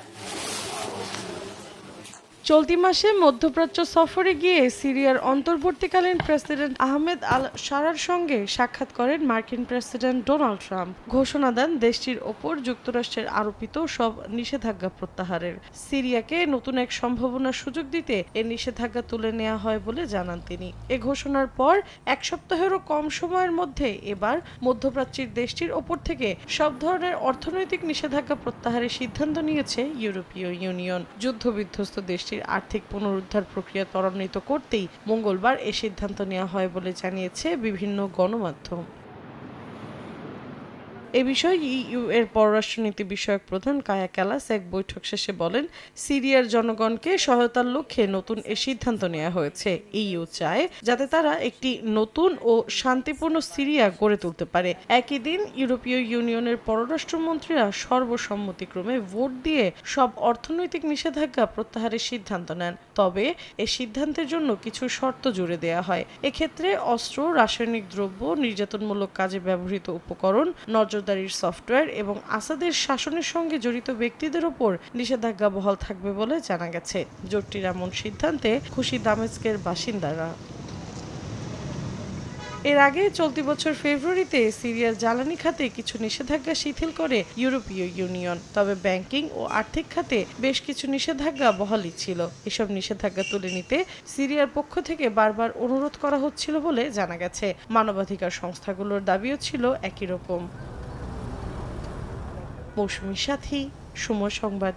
あっ! চলতি মাসে মধ্যপ্রাচ্য সফরে গিয়ে সিরিয়ার অন্তর্বর্তীকালীন প্রেসিডেন্ট আহমেদ আল সারার সঙ্গে সাক্ষাৎ করেন মার্কিন প্রেসিডেন্ট ডোনাল্ড ট্রাম্প। ঘোষণা দেন, দেশটির ওপর যুক্তরাষ্ট্রের আরোপিত সব নিষেধাজ্ঞা প্রত্যাহারের। সিরিয়াকে নতুন এক সম্ভাবনার সুযোগ দিতে এ নিষেধাজ্ঞা তুলে নেওয়া হয় বলে জানান তিনি। এ ঘোষণার পর এক সপ্তাহেরও কম সময়ের মধ্যে এবার মধ্যপ্রাচ্যের দেশটির ওপর থেকে সব ধরনের অর্থনৈতিক নিষেধাজ্ঞা প্রত্যাহারের সিদ্ধান্ত নিয়েছে ইউরোপীয় ইউনিয়ন। যুদ্ধবিধ্বস্ত দেশটির আর্থিক পুনরুদ্ধার প্রক্রিয়া ত্বরান্বিত করতেই মঙ্গলবার এ সিদ্ধান্ত নেওয়া হয় বলে জানিয়েছে বিভিন্ন গণমাধ্যম। এ বিষয়ে ইইউ এর পররাষ্ট্রনীতি বিষয়ক প্রধান কায়া ক্যালাস এক বৈঠক শেষে বলেন, সিরিয়ার জনগণকে সহায়তার লক্ষ্যে নতুন এ সিদ্ধান্ত নেওয়া হয়েছে। ইইউ চায় যাতে তারা একটি নতুন ও শান্তিপূর্ণ সিরিয়া গড়ে তুলতে পারে। একই দিন ইউরোপীয় ইউনিয়নের পররাষ্ট্রমন্ত্রীরা সর্বসম্মতিক্রমে ভোট দিয়ে সব অর্থনৈতিক নিষেধাজ্ঞা প্রত্যাহারের সিদ্ধান্ত নেন। তবে এ সিদ্ধান্তের জন্য কিছু শর্ত জুড়ে দেওয়া হয়। এক্ষেত্রে অস্ত্র, রাসায়নিক দ্রব্য, নির্যাতনমূলক কাজে ব্যবহৃত উপকরণ নজরদারির সফটওয়্যার এবং আসাদের শাসনের সঙ্গে জড়িত ব্যক্তিদের ওপর নিষেধাজ্ঞা বহাল থাকবে বলে জানা গেছে। জোটটির এমন সিদ্ধান্তে খুশি দামেস্কের বাসিন্দারা। এর আগে চলতি বছর ফেব্রুয়ারিতে সিরিয়ার জ্বালানি খাতে কিছু নিষেধাজ্ঞা শিথিল করে ইউরোপীয় ইউনিয়ন। তবে ব্যাংকিং ও আর্থিক খাতে বেশ কিছু নিষেধাজ্ঞা বহালই ছিল। এসব নিষেধাজ্ঞা তুলে নিতে সিরিয়ার পক্ষ থেকে বারবার অনুরোধ করা হচ্ছিল বলে জানা গেছে। মানবাধিকার সংস্থাগুলোর দাবিও ছিল একই রকম। মৌসুমী সাথী সময় সংবাদ।